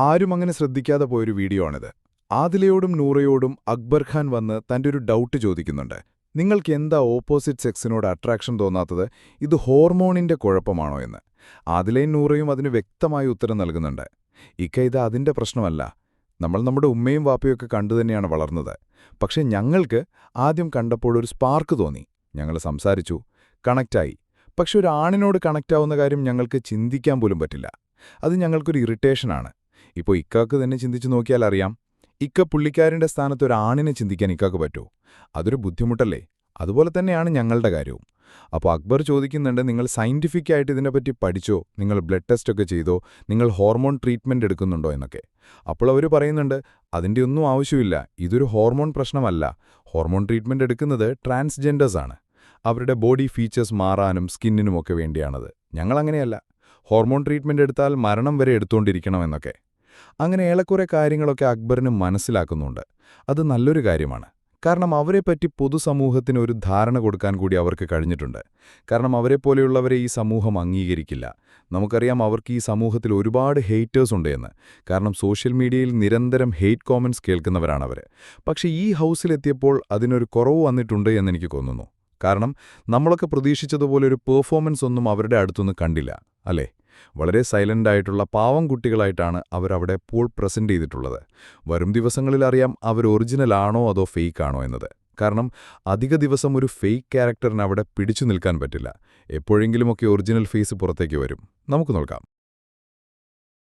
ആരും അങ്ങനെ ശ്രദ്ധിക്കാതെ പോയൊരു വീഡിയോ ആണിത്. ആദിലയോടും നൂറയോടും അക്ബർ ഖാൻ വന്ന് തന്റെ ഒരു ഡൗട്ട് ചോദിക്കുന്നുണ്ട്. നിങ്ങൾക്ക് എന്താ ഓപ്പോസിറ്റ് സെക്സിനോട് അട്രാക്ഷൻ തോന്നാത്തത്? ഇത് ഹോർമോണിന്റെ കുഴപ്പമാണോ എന്ന്. ആദിലയും നൂറയും അതിന് വ്യക്തമായ ഉത്തരം നൽകുന്നുണ്ട്. ഇക്ക ഇത് അതിന്റെ പ്രശ്നമല്ല. നമ്മൾ നമ്മുടെ ഉമ്മയും വാപ്പയൊക്കെ കണ്ടു തന്നെയാണ് വളർന്നത്. പക്ഷേ ഞങ്ങൾക്ക് ആദ്യം കണ്ടപ്പോഴൊരു സ്പാർക്ക് തോന്നി. ഞങ്ങൾ സംസാരിച്ചു. കണക്റ്റായി. പക്ഷെ ഒരു ആണിനോട് കണക്റ്റാവുന്ന കാര്യം ഞങ്ങൾക്ക് ചിന്തിക്കാൻ പോലും പറ്റില്ല. അത് ഞങ്ങൾക്കൊരു ഇറിറ്റേഷനാണ്. ഇപ്പോൾ ഇക്കാക്ക് തന്നെ ചിന്തിച്ചു നോക്കിയാൽ അറിയാം. ഇക്ക പുള്ളിക്കാരന്റെ സ്ഥാനത്ത് ഒരു ആണിനെ ചിന്തിക്കാൻ ഇക്കാക്ക് പറ്റൂ? അതൊരു ബുദ്ധിമുട്ടല്ലേ? അതുപോലെ തന്നെയാണ് ഞങ്ങളുടെ കാര്യവും. അപ്പോൾ അക്ബർ ചോദിക്കുന്നുണ്ട് നിങ്ങൾ സയന്റിഫിക് ആയിട്ട് ഇതിനെപ്പറ്റി പഠിച്ചോ? നിങ്ങൾ ബ്ലഡ് ടെസ്റ്റ് ഒക്കെ ചെയ്തോ? നിങ്ങൾ ഹോർമോൺ ട്രീറ്റ്മെന്റ് എടുക്കുന്നുണ്ടോ? എന്നൊക്കെ. അപ്പോൾ അവർ പറയുന്നുണ്ട് അതിന്റെ ഒന്നും ആവശ്യമില്ല. ഇതൊരു ഹോർമോൺ പ്രശ്നമല്ല. ഹോർമോൺ ട്രീറ്റ്മെന്റ് എടുക്കുന്നത് ട്രാൻസ്ജെൻഡേഴ്സാണ് അവരുടെ ബോഡി ഫീച്ചേഴ്സ് മാറാനും സ്കിന്നിനുമൊക്കെ വേണ്ടിയാണത്. ഞങ്ങളങ്ങനെയല്ല ഹോർമോൺ ട്രീറ്റ്മെന്റ് എടുത്താൽ മരണം വരെ എടുത്തുകൊണ്ടിരിക്കണമെന്നൊക്കെ അങ്ങനെ ഏളക്കുറെ കാര്യങ്ങളൊക്കെ അക്ബറിന് മനസ്സിലാക്കുന്നുണ്ട്. അത് നല്ലൊരു കാര്യമാണ്. കാരണം അവരെപ്പറ്റി പൊതുസമൂഹത്തിന് ഒരു ധാരണ കൊടുക്കാൻ കൂടി അവർക്ക് കഴിഞ്ഞിട്ടുണ്ട്. കാരണം അവരെപ്പോലെയുള്ളവരെ ഈ സമൂഹം അംഗീകരിക്കില്ല. നമുക്കറിയാം അവർക്ക് ഈ സമൂഹത്തിൽ ഒരുപാട് ഹെയ്റ്റേഴ്സ് ഉണ്ട് എന്ന് കാരണം സോഷ്യൽ മീഡിയയിൽ നിരന്തരം ഹെയ്റ്റ് കോമൻസ് കേൾക്കുന്നവരാണവർ പക്ഷേ ഈ ഹൗസിലെത്തിയപ്പോൾ അതിനൊരു കുറവ് വന്നിട്ടുണ്ട് എന്നെനിക്ക് തോന്നുന്നു. കാരണം നമ്മളൊക്കെ പ്രതീക്ഷിച്ചതുപോലെ ഒരു പെർഫോമൻസ് ഒന്നും അവരുടെ അടുത്തൊന്നും കണ്ടില്ല. അല്ലേ? വളരെ സൈലന്റ് ആയിട്ടുള്ള പാവം കുട്ടികളായിട്ടാണ് അവരവിടെ പോൾ പ്രസന്റ് ചെയ്തിട്ടുള്ളത്. വരും ദിവസങ്ങളിൽ അറിയാം അവർ ഒറിജിനൽ ആണോ അതോ ഫേക്ക് ആണോ എന്നത്. കാരണം അധിക ദിവസം ഒരു ഫേക്ക് ക്യാരക്ടറിന് അവിടെ പിടിച്ചു നിൽക്കാൻ പറ്റില്ല. എപ്പോഴെങ്കിലുമൊക്കെ ഒറിജിനൽ ഫേസ് പുറത്തേക്ക് വരും. നമുക്ക് നോക്കാം.